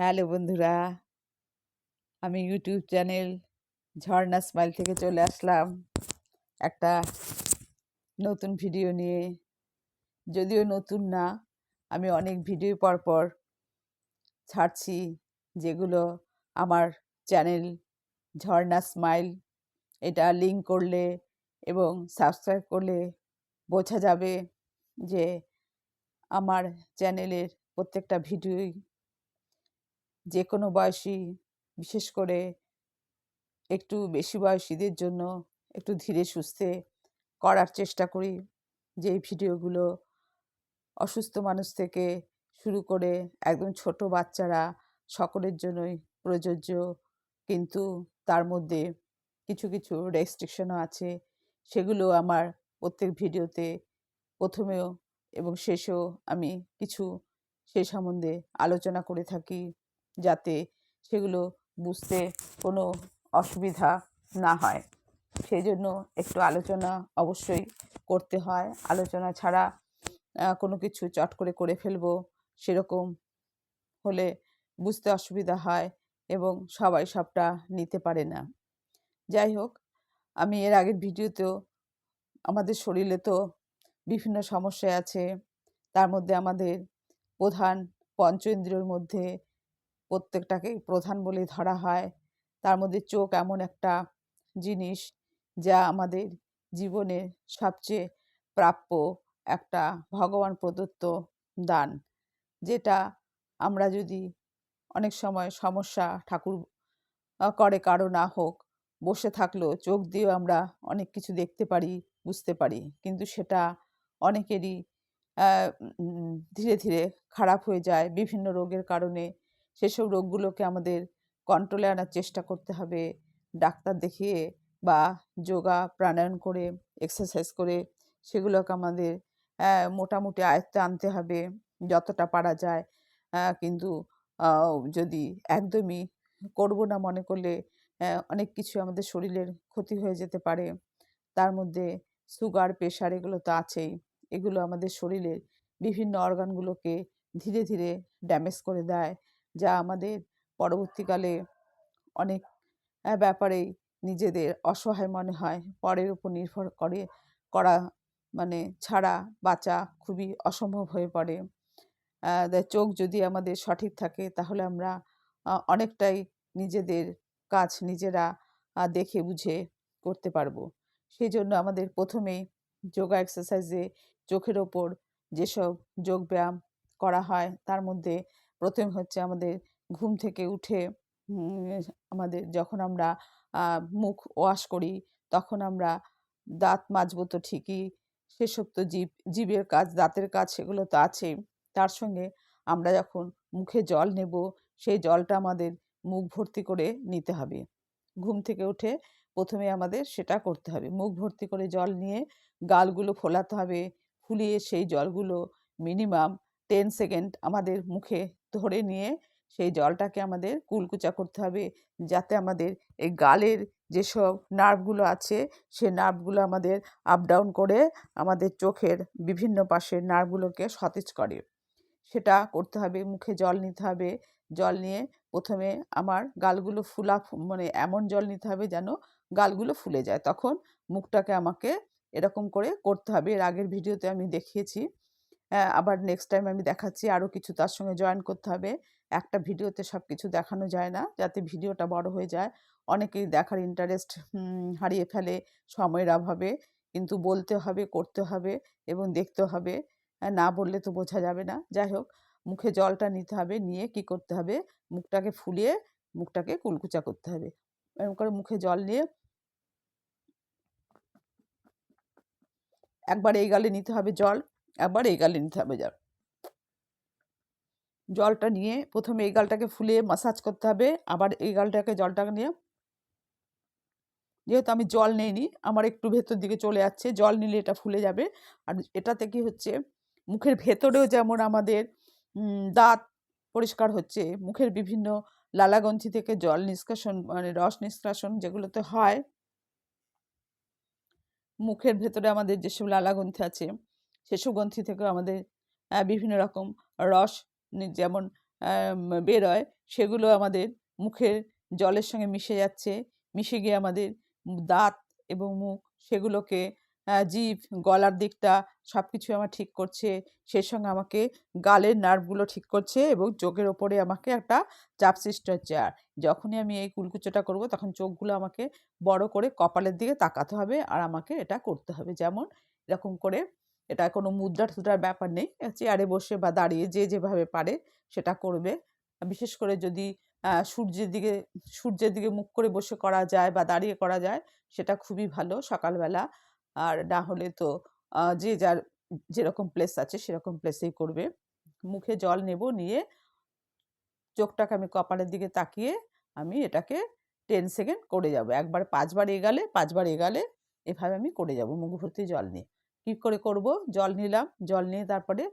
Hello বন্ধুরা, আমি YouTube channel Jharna smile থেকে চলে আসলাম। একটা নতুন ভিডিও নিয়ে। যদিও নতুন না, আমি অনেক ভিডিও পর পর ছাড়ছি, যেগুলো আমার চ্যানেল ঝর্ণা স্মাইল এটা লিঙ্ক করলে এবং সাবস্ক্রাইব করলে বোঝা যাবে যে আমার চ্যানেলের প্রত্যেকটা ভিডিওই যে কোনো বয়সী, বিশেষ করে একটু বেশি বয়সীদের জন্য একটু ধীরে সুস্থে করার চেষ্টা করি। যে ভিডিওগুলো অসুস্থ মানুষ থেকে শুরু করে একদম ছোট বাচ্চারা সকলের জন্যই প্রযোজ্য। কিন্তু তার মধ্যে কিছু কিছু রেস্ট্রিকশনও আছে। সেগুলো আমার প্রত্যেক ভিডিওতে প্রথমেও এবং শেষেও আমি কিছু সে সম্বন্ধে আলোচনা করে থাকি। যাতে সেগুলো বুঝতে কোনো অসুবিধা না হয়। সেই জন্য একটু আলোচনা অবশ্যই করতে হয়। আলোচনা ছাড়া কোনো কিছু চট করে করে ফেলব সেরকম হলে বুঝতে অসুবিধা হয় এবং সবাই সবটা নিতে পারে না। যাই হোক, আমি এর আগের ভিডিওতেও আমাদের শরীরে তো বিভিন্ন সমস্যা আছে। তার মধ্যে আমাদের প্রধান পঞ্চ মধ্যে প্রত্যেকটাকেই প্রধান বলে ধরা হয়। তার মধ্যে চোখ এমন একটা জিনিস যা আমাদের জীবনে সবচেয়ে প্রাপ্য একটা ভগবান প্রদত্ত দান। যেটা আমরা যদি অনেক সময় সমস্যা ঠাকুর করে কারও না হোক, বসে থাকলেও চোখ দিয়েও আমরা অনেক কিছু দেখতে পারি, বুঝতে পারি। কিন্তু সেটা অনেকেরই ধীরে ধীরে খারাপ হয়ে যায়, বিভিন্ন রোগের কারণে সেসব রোগগুলোকে আমাদের কন্ট্রোলে আনার চেষ্টা করতে হবে। ডাক্তার দেখিয়ে বা যোগা, প্রাণায়াম করে এক্সারসাইজ করে সেগুলোকে আমাদের মোটামুটি আয়ত্তে আনতে হবে যতটা পারা যায়। কিন্তু যদি একদমই করব না মনে করলে অনেক কিছু আমাদের শরীরের ক্ষতি হয়ে যেতে পারে। তার মধ্যে সুগার প্রেশার এগুলো তো আছেই। এগুলো আমাদের শরীরের বিভিন্ন অর্গানগুলোকে ধীরে ধীরে ড্যামেজ করে দেয়। যা আমাদের পরবর্তীকালে অনেক ব্যাপারেই নিজেদের অসহায় মনে হয়। পরের উপর নির্ভর করে, করা মানে ছাড়া, বাঁচা খুবই অসম্ভব হয়ে পড়ে। চোখ যদি আমাদের সঠিক থাকে, তাহলে আমরা অনেকটাই নিজেদের কাজ নিজেরা দেখে বুঝে করতে পারব। সেই জন্য আমাদের প্রথমেই যোগা এক্সারসাইজে চোখের ওপর যেসব যোগ ব্যায়াম করা হয়, তার মধ্যে প্রথম হচ্ছে আমাদের ঘুম থেকে উঠে আমাদের যখন আমরা মুখ ওয়াশ করি, তখন আমরা দাঁত মাজবো তো ঠিকই, সেসব তো জীব, জীবের কাজ, দাঁতের কাজ সেগুলো তো আছেই। তার সঙ্গে আমরা যখন মুখে জল নেব, সেই জলটা আমাদের মুখ ভর্তি করে নিতে হবে। ঘুম থেকে উঠে প্রথমে আমাদের সেটা করতে হবে। মুখ ভর্তি করে জল নিয়ে গালগুলো ফোলাতে হবে, ফুলিয়ে সেই জলগুলো মিনিমাম টেন সেকেন্ড আমাদের মুখে ধরে নিয়ে সেই জলটাকে আমাদের কুলকুচা করতে হবে। যাতে আমাদের এই গালের যেসব নার্ভগুলো আছে, সে নার্ভগুলো আমাদের আপ ডাউন করে আমাদের চোখের বিভিন্ন পাশের নার্ভগুলোকে সতেজ করে। সেটা করতে হবে, মুখে জল নিতে হবে। জল নিয়ে প্রথমে আমার গালগুলো ফুলা মানে এমন জল নিতে হবে যেন গালগুলো ফুলে যায়। তখন মুখটাকে আমাকে এরকম করে করতে হবে। এর আগের ভিডিওতে আমি দেখিয়েছি। আবার নেক্সট টাইম আমি দেখাচ্ছি আরও কিছু তার সঙ্গে জয়েন করতে হবে। একটা ভিডিওতে সব কিছু দেখানো যায় না, যাতে ভিডিওটা বড় হয়ে যায়। অনেকেই দেখার ইন্টারেস্ট হারিয়ে ফেলে সময়ের অভাবে। কিন্তু বলতে হবে, করতে হবে এবং দেখতে হবে। না বললে তো বোঝা যাবে না। যাই হোক, মুখে জলটা নিতে হবে, নিয়ে কি করতে হবে? মুখটাকে ফুলিয়ে মুখটাকে কুলকুচা করতে হবে। এরকম করে মুখে জল নিয়ে একবার এই গালে নিতে হবে জল। একবার এই গালে নিতে হবে জল জলটা নিয়ে প্রথমে এই গালটাকে ফুলিয়ে মাসাজ করতে হবে, আবার এই গালটাকে, জলটাকে নিয়ে যেহেতু আমি জল নিইনি, আমার একটু ভেতর দিকে চলে যাচ্ছে, জল নিলে এটা ফুলে যাবে। আর এটাতে কি হচ্ছে, মুখের ভেতরেও যেমন আমাদের দাঁত পরিষ্কার হচ্ছে, মুখের বিভিন্ন লালাগ্রন্থি থেকে জল নিষ্কাশন মানে রস নিষ্কাশন যেগুলোতে হয়, মুখের ভেতরে আমাদের যেসব লালাগন্থি আছে সেসব গ্রন্থি থেকে আমাদের বিভিন্ন রকম রস যেমন বেরোয়, সেগুলো আমাদের মুখের জলের সঙ্গে মিশে যাচ্ছে। মিশে গিয়ে আমাদের দাঁত এবং মুখ সেগুলোকে জিভ, গলার দিকটা সব কিছু আমার ঠিক করছে। সেই সঙ্গে আমাকে গালের নার্ভগুলো ঠিক করছে এবং চোখের ওপরে আমাকে একটা চাপ সৃষ্টি হচ্ছে। আর যখনই আমি এই কুলকুচোটা করব, তখন চোখগুলো আমাকে বড় করে কপালের দিকে তাকাতে হবে আর আমাকে এটা করতে হবে। যেমন এরকম করে এটা কোনো মুদ্রা টুদ্রার ব্যাপার নেই। চেয়ারে বসে বা দাঁড়িয়ে যে যেভাবে পারে সেটা করবে। বিশেষ করে যদি সূর্যের দিকে সূর্যের দিকে মুখ করে বসে করা যায় বা দাঁড়িয়ে করা যায় সেটা খুবই ভালো সকালবেলা। আর না হলে তো যে যার যেরকম প্লেস আছে সেরকম প্লেসেই করবে। মুখে জল নেব, নিয়ে চোখটাকে আমি কপালের দিকে তাকিয়ে আমি এটাকে টেন সেকেন্ড করে যাব। একবার পাঁচবার এগালে পাঁচবার এগালে এভাবে আমি করে যাব মুখ ভর্তি জল নিয়ে। কী করে করব? জল নিলাম, জল নিয়ে তারপরে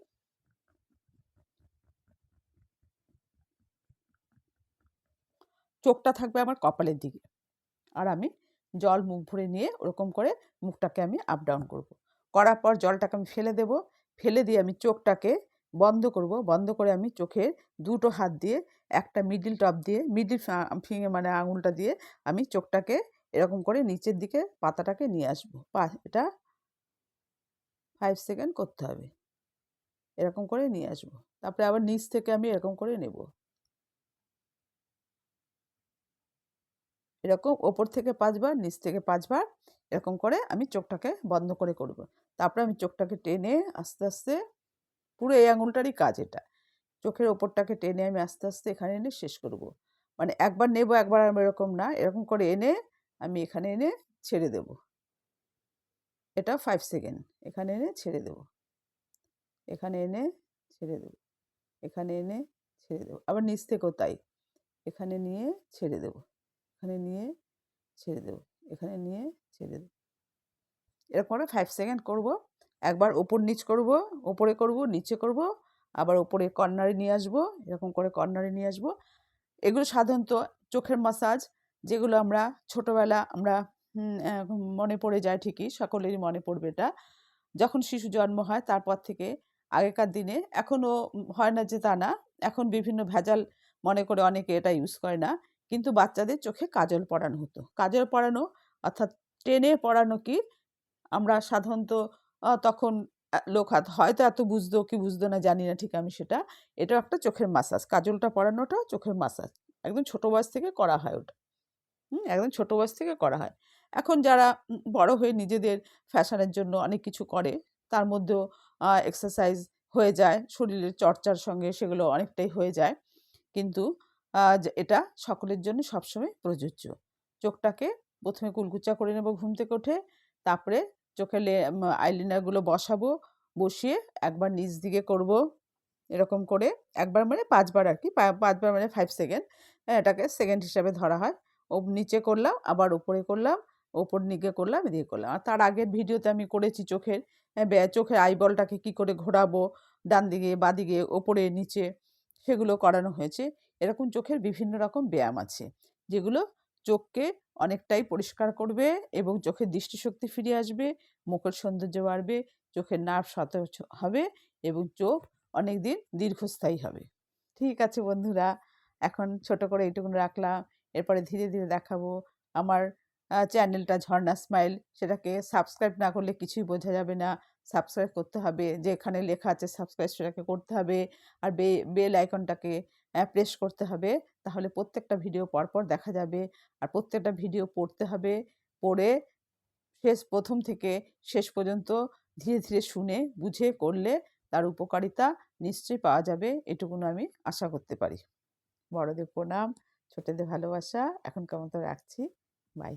চোখটা থাকবে আমার কপালের দিকে। আর আমি জল মুখ ভরে নিয়ে ওরকম করে মুখটাকে আমি আপ ডাউন করব। করার পর জলটাকে আমি ফেলে দেব। ফেলে দিয়ে আমি চোখটাকে বন্ধ করব। বন্ধ করে আমি চোখের দুটো হাত দিয়ে, একটা মিডিল টপ দিয়ে মিডিল ফিঙে মানে আঙুলটা দিয়ে আমি চোখটাকে এরকম করে নিচের দিকে পাতাটাকে নিয়ে আসব। পা এটা ফাইভ সেকেন্ড করতে হবে। এরকম করে নিয়ে আসব। তারপরে আবার নিচ থেকে আমি এরকম করে নেব। এরকম ওপর থেকে পাঁচবার, নিচ থেকে পাঁচবার এরকম করে আমি চোখটাকে বন্ধ করে করব। তারপরে আমি চোখটাকে টেনে আস্তে আস্তে পুরো এই আঙুলটারই কাজ এটা। চোখের ওপরটাকে টেনে আমি আস্তে আস্তে এখানে এনে শেষ করব। মানে একবার নেব, একবার আমি এরকম না। এরকম করে এনে আমি এখানে এনে ছেড়ে দেব। এটা ফাইভ সেকেন্ড এখানে এনে ছেড়ে দেব। এখানে এনে ছেড়ে দেব। এখানে এনে ছেড়ে দেবো। আবার নিচ থেকেও তাই। এখানে নিয়ে ছেড়ে দেবো। এখানে নিয়ে ছেড়ে দেবো। এখানে নিয়ে ছেড়ে দেবো। এরকম করে ফাইভ সেকেন্ড করব। একবার ওপর নিচ করব, ওপরে করব, নিচে করব, আবার ওপরে কর্নারে নিয়ে আসব, এরকম করে কর্নারে নিয়ে আসব। এগুলো সাধারণত চোখের মাসাজ যেগুলো আমরা ছোটোবেলা আমরা মনে পড়ে যায় ঠিকই, সকলেরই মনে পড়বে এটা। যখন শিশু জন্ম হয় তারপর থেকে আগেকার দিনে এখনও হয় না যে তা না, এখন বিভিন্ন ভেজাল মনে করে অনেকে এটা ইউজ করে না। কিন্তু বাচ্চাদের চোখে কাজল পড়ানো হতো। কাজল পড়ানো অর্থাৎ টেনে পড়ানো কি? আমরা সাধারণত তখন লোক হাত, হয়তো এত বুঝতো কি বুঝতো না জানি না ঠিক আমি সেটা। এটাও একটা চোখের মাসাজ কাজলটা পড়ানোটা চোখের মাসাজ একদম ছোটো বয়স থেকে করা হয় ওটা। হুম, একদম ছোটো বয়স থেকে করা হয়। এখন যারা বড় হয়ে নিজেদের ফ্যাশনের জন্য অনেক কিছু করে, তার মধ্যেও এক্সারসাইজ হয়ে যায়, শরীরের চর্চার সঙ্গে সেগুলো অনেকটাই হয়ে যায়। কিন্তু এটা সকলের জন্য সবসময় প্রযোজ্য। চোখটাকে প্রথমে কুলকুচা করে নেব ঘুম থেকে উঠে, তারপরে চোখে আইলিনারগুলো বসাবো, বসিয়ে একবার নিচ দিকে করব, এরকম করে একবার মানে পাঁচবার আর কি পাঁচবার মানে ফাইভ সেকেন্ড এটাকে সেকেন্ড হিসাবে ধরা হয়। ও নিচে করলাম, আবার উপরে করলাম ওপর নিকে করলাম, এদিকে করলাম। আর তার আগের ভিডিওতে আমি করেছি চোখের চোখের আইবলটাকে কি করে ঘোরাবো, ডান দিকে বাদিকে ওপরে, নিচে, সেগুলো করানো হয়েছে। এরকম চোখের বিভিন্ন রকম ব্যায়াম আছে, যেগুলো চোখকে অনেকটাই পরিষ্কার করবে এবং চোখের দৃষ্টিশক্তি ফিরে আসবে, মুখের সৌন্দর্য বাড়বে, চোখের নার্ভ সতেজ হবে এবং চোখ অনেক দিন দীর্ঘস্থায়ী হবে। ঠিক আছে বন্ধুরা, এখন ছোট করে এইটুকুন রাখলাম, এরপরে ধীরে ধীরে দেখাবো আমার চ্যানেলটা ঝর্ণা স্মাইল। সেটাকে সাবস্ক্রাইব না করলে কিছুই বোঝা যাবে না। সাবস্ক্রাইব করতে হবে। যেখানে লেখা আছে সাবস্ক্রাইব সেটাকে করতে হবে। আর বে, বেল আইকনটাকে প্রেস করতে হবে। তাহলে প্রত্যেকটা ভিডিও পরপর দেখা যাবে। আর প্রত্যেকটা ভিডিও পড়তে হবে। পড়ে শেষ, প্রথম থেকে শেষ পর্যন্ত ধীরে ধীরে শুনে, বুঝে করলে তার উপকারিতা নিশ্চয়ই পাওয়া যাবে। এটুকুন আমি আশা করতে পারি। বড়দের প্রণাম, ছোটদের ভালোবাসা। এখন কেমন তো রাখছি। বাই।